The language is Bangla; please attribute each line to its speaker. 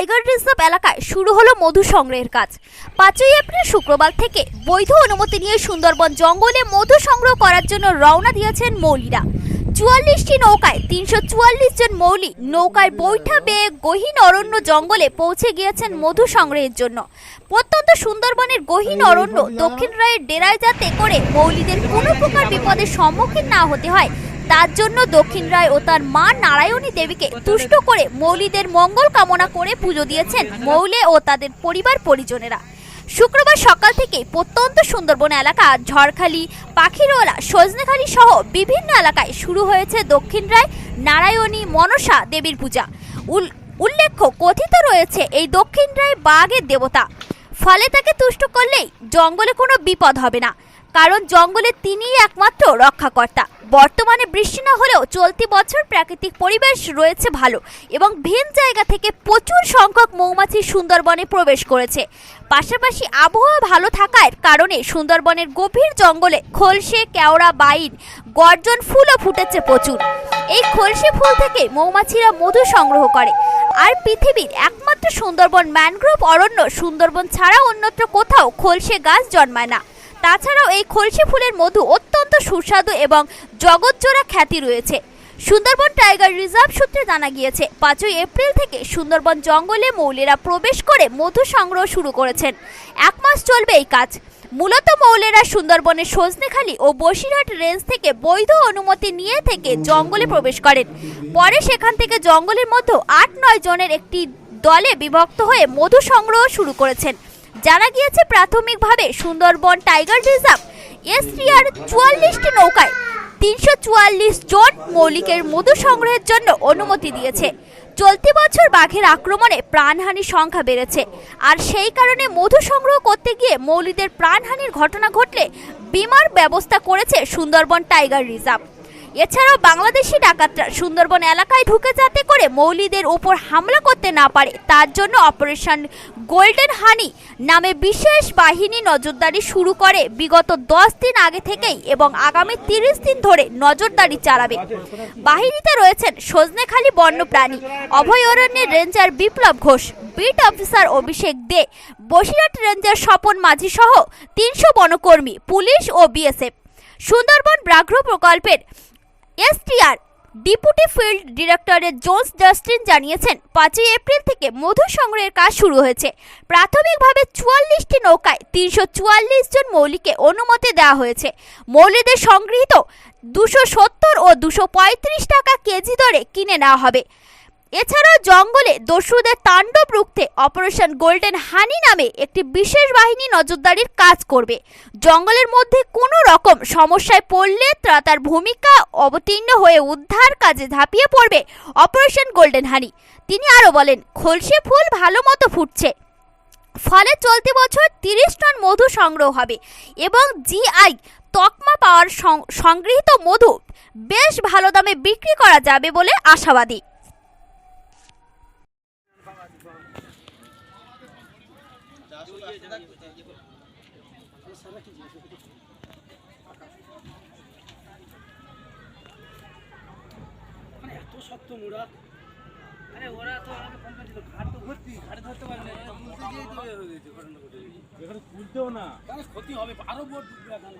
Speaker 1: টাইগার রিজার্ভ এলাকায় শুরু হলো মধু সংগ্রহের কাজ। পাঁচই এপ্রিল শুক্রবার থেকে বৈধ অনুমতি নিয়ে সুন্দরবন জঙ্গলে মধু সংগ্রহ করার জন্য রওনা দিয়েছেন মৌলিরা। চুয়াল্লিশটি নৌকায় তিনশো চুয়াল্লিশ জন মৌলি নৌকায় বৈঠা বেয়ে গহীন অরণ্য জঙ্গলে পৌঁছে গিয়েছেন মধু সংগ্রহের জন্য। প্রত্যন্ত সুন্দরবনের গহীন অরণ্য দক্ষিণ রায়ের ডেরায় যাতে করে মৌলিদের কোনো প্রকার বিপদের সম্মুখীন না হতে হয় তার জন্য দক্ষিণ রায় ও তার মা নারায়ণী দেবীকে তুষ্ট করে মৌলিদের মঙ্গল কামনা করে পুজো দিয়েছেন মৌলে ও তাদের পরিবার পরিজনেরা। শুক্রবার সকাল থেকে প্রত্যন্ত সুন্দরবন এলাকা, ঝড়খালি পাখিরোলা সজনেখালি সহ বিভিন্ন এলাকায় শুরু হয়েছে দক্ষিণ রায় নারায়ণী মনসা দেবীর পূজা। উল- উল্লেখ্য, কথিত রয়েছে এই দক্ষিণ রায় বাঘের দেবতা। ফলে তাকে তুষ্ট করলেই জঙ্গলে কোনো বিপদ হবে না। কারণ জঙ্গলে তিনিই একমাত্র রক্ষাকর্তা। বর্তমানে বৃষ্টি না হলেও চলতি বছর প্রাকৃতিক পরিবেশ রয়েছে ভালো এবং ভিন জায়গা থেকে প্রচুর সংখ্যক মৌমাছি সুন্দরবনে প্রবেশ করেছে। পাশাপাশি আবহাওয়া ভালো থাকার কারণে সুন্দরবনের গভীর জঙ্গলে খলসে, কেওড়া, বাইন, গর্জন ফুলও ফুটেছে প্রচুর। এই খলসে ফুল থেকে মৌমাছিরা মধু সংগ্রহ করে। আর পৃথিবীর একমাত্র সুন্দরবন ম্যানগ্রোভ অরণ্য সুন্দরবন ছাড়া অন্যত্র কোথাও খলসে গাছ জন্মায় না। তাছাড়াও এই খলসি ফুলের মধু অত্যন্ত সুস্বাদু এবং জগৎজোড়া খ্যাতি রয়েছে। সুন্দরবন টাইগার রিজার্ভ সূত্রে জানা গিয়েছে, পাঁচই এপ্রিল থেকে সুন্দরবন জঙ্গলে মৌলেরা প্রবেশ করে মধু সংগ্রহ শুরু করেছেন। এক মাস চলবে এই কাজ। মূলত মৌলেরা সুন্দরবনের সজনেখালি ও বসিরহাট রেঞ্জ থেকে বৈধ অনুমতি নিয়ে থেকে জঙ্গলে প্রবেশ করেন। পরে সেখান থেকে জঙ্গলের মধ্যে আট নয় জনের একটি দলে বিভক্ত হয়ে মধু সংগ্রহ শুরু করেছেন। জানা গিয়েছে প্রাথমিকভাবে সুন্দরবন টাইগার রিজার্ভ এসটিআর চুয়াল্লিশটি নৌকায় তিনশো চুয়াল্লিশ জন মৌলিকের মধু সংগ্রহের জন্য অনুমতি দিয়েছে। চলতি বছর বাঘের আক্রমণে প্রাণহানির সংখ্যা বেড়েছে। আর সেই কারণে মধু সংগ্রহ করতে গিয়ে মৌলিদের প্রাণহানির ঘটনা ঘটলে বিমার ব্যবস্থা করেছে সুন্দরবন টাইগার রিজার্ভ। এছাড়াও বাংলাদেশি ডাকাতরা সুন্দরবন এলাকায় ঢুকে যাতে করে মৌলিদের উপর হামলা করতে না পারে, তার জন্য অপারেশন গোল্ডেন হানি নামে বিশেষ বাহিনী নজরদারি শুরু করে। বিগত দশ দিন আগে থেকেই এবং আগামী তিরিশ দিন ধরে নজরদারি চালাবে। বাহিনীতে রয়েছেন সজনেখালি বন্যপ্রাণী অভয়ারণ্যের ranger Biplab Ghosh, beat officer Abhishek De, Basirhat ranger Swapan Majhi সহ তিনশো বনকর্মী, পুলিশ ও বিএসএফ। সুন্দরবন ব্যাঘ্র প্রকল্পের এসটিআর, ডিপুটি ফিল্ড ডিরেক্টরের জোন্স জাস্টিন জানিয়েছেন, পাঁচই এপ্রিল থেকে মধু সংগ্রহের কাজ শুরু হয়েছে। প্রাথমিকভাবে চুয়াল্লিশটি নৌকায় তিনশো চুয়াল্লিশ জন মৌলিকে অনুমতি দেওয়া হয়েছে। মৌলিদের সংগৃহীত দুশো সত্তর ও দুশো পঁয়ত্রিশ টাকা কেজি দরে কিনে নেওয়া হবে। এছাড়াও জঙ্গলে দস্যুদের তাণ্ডব রুখতে অপারেশন গোল্ডেন হানি নামে একটি বিশেষ বাহিনী নজরদারির কাজ করবে। জঙ্গলের মধ্যে কোনো রকম সমস্যায় পড়লে তা তার ভূমিকা অবতীর্ণ হয়ে উদ্ধার কাজে ঝাঁপিয়ে পড়বে অপারেশন গোল্ডেন হানি। তিনি আরও বলেন, খলসে ফুল ভালো মতো ফুটছে। ফলে চলতি বছর তিরিশ টন মধু সংগ্রহ হবে এবং জিআই তকমা পাওয়ার সংগৃহীত মধু বেশ ভালো দামে বিক্রি করা যাবে বলে আশাবাদী।
Speaker 2: মানে এত শক্ত মুড়া। আরে ওরা তো আমাকে ফোন করেছিল ঘাট তো ভর্তি ঘাটে ধরতে পারে না তুলতে গিয়েই তো হয়ে গেছে ঘটনা ঘটে গেছে
Speaker 3: এখানে তুলতেও না।
Speaker 2: তাহলে ক্ষতি হবে আরও ডুববে এখানে